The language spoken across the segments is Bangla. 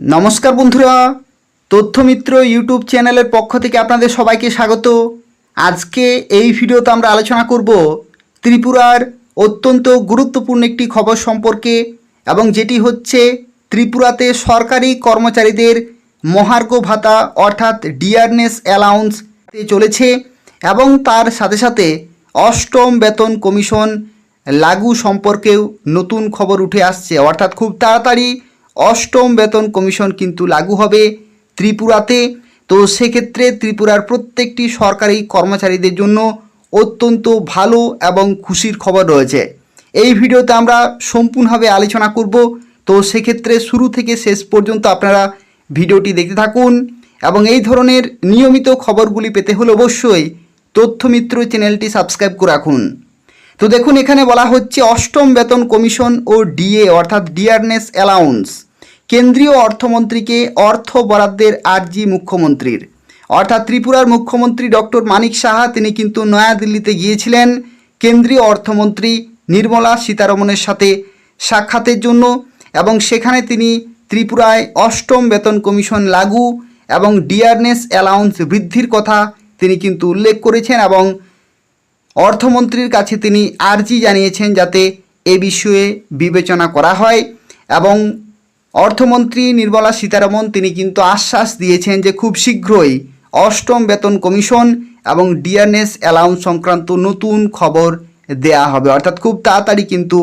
নমস্কার বন্ধুরা, তথ্যমিত্র ইউটিউব চ্যানেলের পক্ষ থেকে আপনাদের সবাইকে স্বাগত। আজকে এই ভিডিওতে আমরা আলোচনা করব ত্রিপুরার অত্যন্ত গুরুত্বপূর্ণ একটি খবর সম্পর্কে এবং যেটি হচ্ছে ত্রিপুরাতে সরকারি কর্মচারীদের মহার্ঘ ভাতা অর্থাৎ ডিয়ারনেস অ্যালাউন্স চলেছে এবং তার সাথে সাথে অষ্টম বেতন কমিশন লাগু সম্পর্কেও নতুন খবর উঠে আসছে। অর্থাৎ খুব তাড়াতাড়ি অষ্টম বেতন কমিশন কিন্তু লাগু হবে ত্রিপুরাতে। তো সেক্ষেত্রে ত্রিপুরার প্রত্যেকটি সরকারি কর্মচারীদের জন্য অত্যন্ত ভালো এবং খুশির খবর রয়েছে। এই ভিডিওতে আমরা সম্পূর্ণভাবে আলোচনা করব। তো সেক্ষেত্রে শুরু থেকে শেষ পর্যন্ত আপনারা ভিডিওটি দেখতে থাকুন এবং এই ধরনের নিয়মিত খবরগুলি পেতে হলে অবশ্যই তথ্যমিত্র চ্যানেলটি সাবস্ক্রাইব করে রাখুন। তো দেখুন, এখানে বলা হচ্ছে অষ্টম বেতন কমিশন ও ডিএ, অর্থাৎ ডিয়ারনেস অ্যালাউন্স। কেন্দ্রীয় অর্থমন্ত্রীকে অর্থ বরাদ্দের আর্জি মুখ্যমন্ত্রীর। অর্থাৎ ত্রিপুরার মুখ্যমন্ত্রী ডক্টর মানিক সাহা, তিনি কিন্তু নয়াদিল্লিতে গিয়েছিলেন। কেন্দ্রীয় অর্থমন্ত্রী নির্মলা সীতারমণের সাথে সাক্ষাতের জন্য এবং সেখানে তিনি ত্রিপুরায় অষ্টম বেতন কমিশন লাগু এবং ডিয়ারনেস অ্যালাউন্স বৃদ্ধির কথা তিনি কিন্তু উল্লেখ করেছেন এবং অর্থমন্ত্রীর কাছে তিনি আর্জি জানিয়েছেন যাতে এ বিষয়ে বিবেচনা করা হয় এবং অর্থমন্ত্রী নির্মলা সীতারামন তিনি কিন্তু আশ্বাস দিয়েছেন যে খুব শীঘ্রই অষ্টম বেতন কমিশন এবং ডিআরএস অ্যালাউন্স সংক্রান্ত নতুন খবর দেয়া হবে। অর্থাৎ খুব তাড়াতাড়ি কিন্তু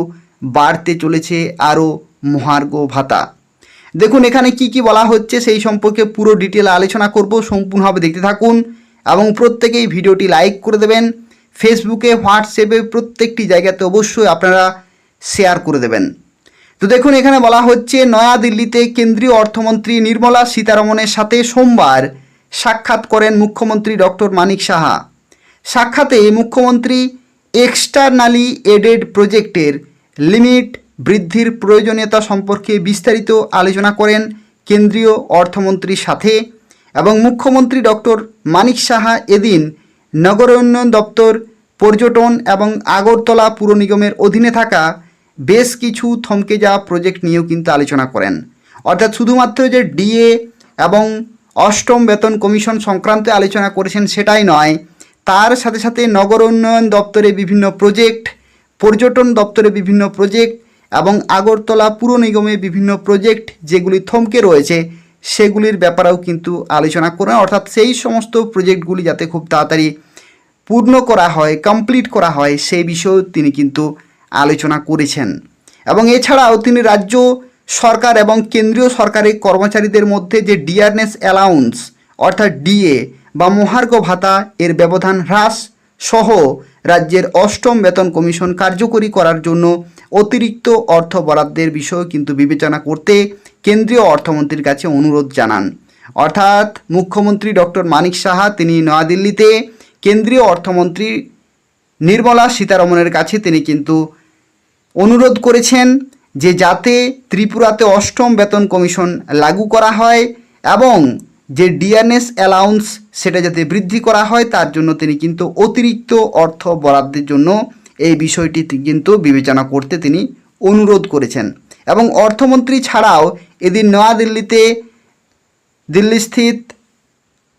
বাড়তে চলেছে আরও মহার্ঘ ভাতা। দেখুন, এখানে কি কি বলা হচ্ছে সেই সম্পর্কে পুরো ডিটেল আলোচনা করব। সম্পূর্ণভাবে দেখতে থাকুন এবং প্রত্যেকেই ভিডিওটি লাইক করে দেবেন। ফেসবুকে, হোয়াটসঅ্যাপে, প্রত্যেকটি জায়গাতে অবশ্যই আপনারা শেয়ার করে দেবেন। তো দেখুন, এখানে বলা হচ্ছে, নয়াদিল্লিতে কেন্দ্রীয় অর্থমন্ত্রী নির্মলা সীতারমণের সাথে সোমবার সাক্ষাৎ করেন মুখ্যমন্ত্রী ডক্টর মানিক সাহা। সাক্ষাতে মুখ্যমন্ত্রী এক্সটার্নালি এডেড প্রজেক্টের লিমিট বৃদ্ধির প্রয়োজনীয়তা সম্পর্কে বিস্তারিত আলোচনা করেন কেন্দ্রীয় অর্থমন্ত্রীর সাথে এবং মুখ্যমন্ত্রী ডক্টর মানিক সাহা এদিন নগর উন্নয়ন দপ্তর, পর্যটন এবং আগরতলা পুর নিগমের অধীনে থাকা বেশ কিছু থমকে যাওয়া প্রজেক্ট নিয়েও কিন্তু আলোচনা করেন। অর্থাৎ শুধুমাত্র যে ডিএ এবং অষ্টম বেতন কমিশন সংক্রান্ত আলোচনা করেছেন সেটাই নয়, তার সাথে সাথে নগর উন্নয়ন দপ্তরে বিভিন্ন প্রজেক্ট পর্যটন দপ্তরে বিভিন্ন প্রজেক্ট এবং আগরতলা পুর নিগমে বিভিন্ন প্রজেক্ট যেগুলি থমকে রয়েছে, সেগুলির ব্যাপারেও কিন্তু আলোচনা করেন। অর্থাৎ সেই সমস্ত প্রজেক্টগুলি যাতে খুব তাড়াতাড়ি পূর্ণ করা হয় কমপ্লিট করা হয়, সেই বিষয়েও তিনি কিন্তু আলোচনা করেছেন। এবং এছাড়াও তিনি রাজ্য সরকার এবং কেন্দ্রীয় সরকারি কর্মচারীদের মধ্যে যে ডিয়ারনেস অ্যালাউন্স অর্থাৎ ডিএ বা মহার্ঘ ভাতা, এর ব্যবধান হ্রাস সহ রাজ্যের অষ্টম বেতন কমিশন কার্যকরী করার জন্য অতিরিক্ত অর্থ বরাদ্দের বিষয় কিন্তু বিবেচনা করতে কেন্দ্রীয় অর্থমন্ত্রীর কাছে অনুরোধ জানান। অর্থাৎ মুখ্যমন্ত্রী ডক্টর মানিক সাহা, তিনি নয়াদিল্লিতে কেন্দ্রীয় অর্থমন্ত্রী নির্মলা সীতারমণের কাছে তিনি কিন্তু অনুরোধ করেছেন যে যাতে ত্রিপুরাতে অষ্টম বেতন কমিশন লাগু করা হয় এবং যে ডিএনএস অ্যালাউন্স সেটা যাতে বৃদ্ধি করা হয়, তার জন্য তিনি কিন্তু অতিরিক্ত অর্থ বরাদ্দের জন্য এই বিষয়টি কিন্তু বিবেচনা করতে তিনি অনুরোধ করেছেন। এবং অর্থমন্ত্রী ছাড়াও এদিন নয়াদিল্লিতে দিল্লিস্থিত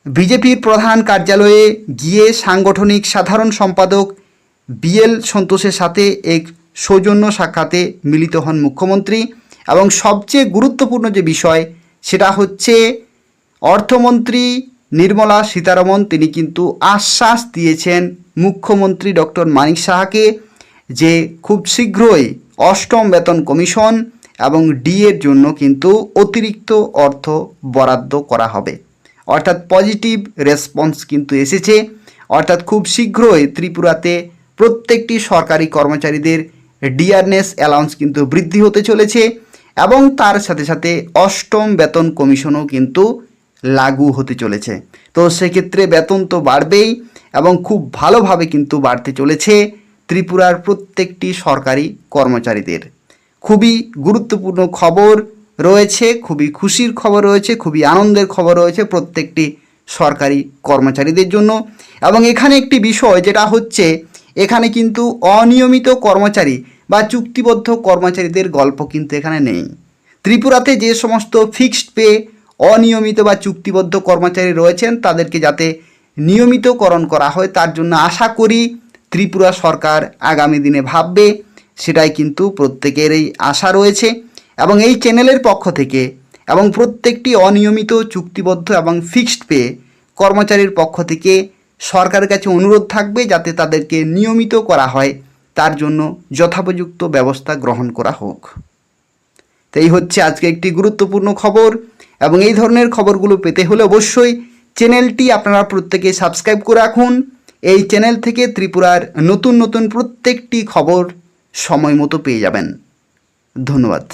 বিজেপির প্রধান কার্যালয়ে গিয়ে সাংগঠনিক সাধারণ সম্পাদক বিএল সন্তোষের সাথে এক সৌজন্য সাক্ষাতে মিলিত হন মুখ্যমন্ত্রী এবং সবচেয়ে গুরুত্বপূর্ণ যে বিষয়, সেটা হচ্ছে অর্থমন্ত্রী নির্মলা সীতারমন তিনি কিন্তু আশ্বাস দিয়েছেন মুখ্যমন্ত্রী ডক্টর মানিক সাহাকে যে খুব শীঘ্রই অষ্টম বেতন কমিশন এবং ডি এর জন্য কিন্তু অতিরিক্ত অর্থ বরাদ্দ করা হবে। অর্থাৎ পজিটিভ রেসপন্স কিন্তু এসেছে। অর্থাৎ খুব শীঘ্রই ত্রিপুরাতে প্রত্যেকটি সরকারি কর্মচারীদের ডিআরনেস অ্যালাউন্স কিন্তু বৃদ্ধি হতে চলেছে এবং তার সাথে সাথে অষ্টম বেতন কমিশনও কিন্তু লাগু হতে চলেছে। তো সেক্ষেত্রে বেতন তো বাড়বেই এবং খুব ভালোভাবে কিন্তু বাড়তে চলেছে ত্রিপুরার প্রত্যেকটি সরকারি কর্মচারীদের। খুবই গুরুত্বপূর্ণ খবর রয়েছে, খুবই খুশির খবর রয়েছে, খুবই আনন্দের খবর রয়েছে প্রত্যেকটি সরকারি কর্মচারীদের জন্য। এবং এখানে একটি বিষয়, যেটা হচ্ছে এখানে কিন্তু অনিয়মিত কর্মচারী বা চুক্তিবদ্ধ কর্মচারীদের গল্প কিন্তু এখানে নেই। ত্রিপুরাতে যে সমস্ত ফিক্সড পে অনিয়মিত বা চুক্তিবদ্ধ কর্মচারী রয়েছেন, তাদেরকে যাতে নিয়মিতকরণ করা হয়, তার জন্য আশা করি ত্রিপুরা সরকার আগামী দিনে ভাববে, সেটাই কিন্তু প্রত্যেকেরই আশা রয়েছে। এবং এই চ্যানেলের পক্ষ থেকে এবং প্রত্যেকটি অনিয়মিত, চুক্তিবদ্ধ এবং ফিক্সড পে কর্মচারীর পক্ষ থেকে সরকারের কাছে অনুরোধ থাকবে যাতে তাদেরকে নিয়মিত করা হয়। তার জন্য যথোপযুক্ত ব্যবস্থা গ্রহণ করা হোক। তো এই হচ্ছে আজকে একটি গুরুত্বপূর্ণ খবর এবং এই ধরনের খবরগুলো পেতে হলে অবশ্যই চ্যানেলটি আপনারা প্রত্যেকে সাবস্ক্রাইব করে রাখুন। এই চ্যানেল থেকে ত্রিপুরার নতুন নতুন প্রত্যেকটি খবর সময় মতো পেয়ে যাবেন। ধন্যবাদ।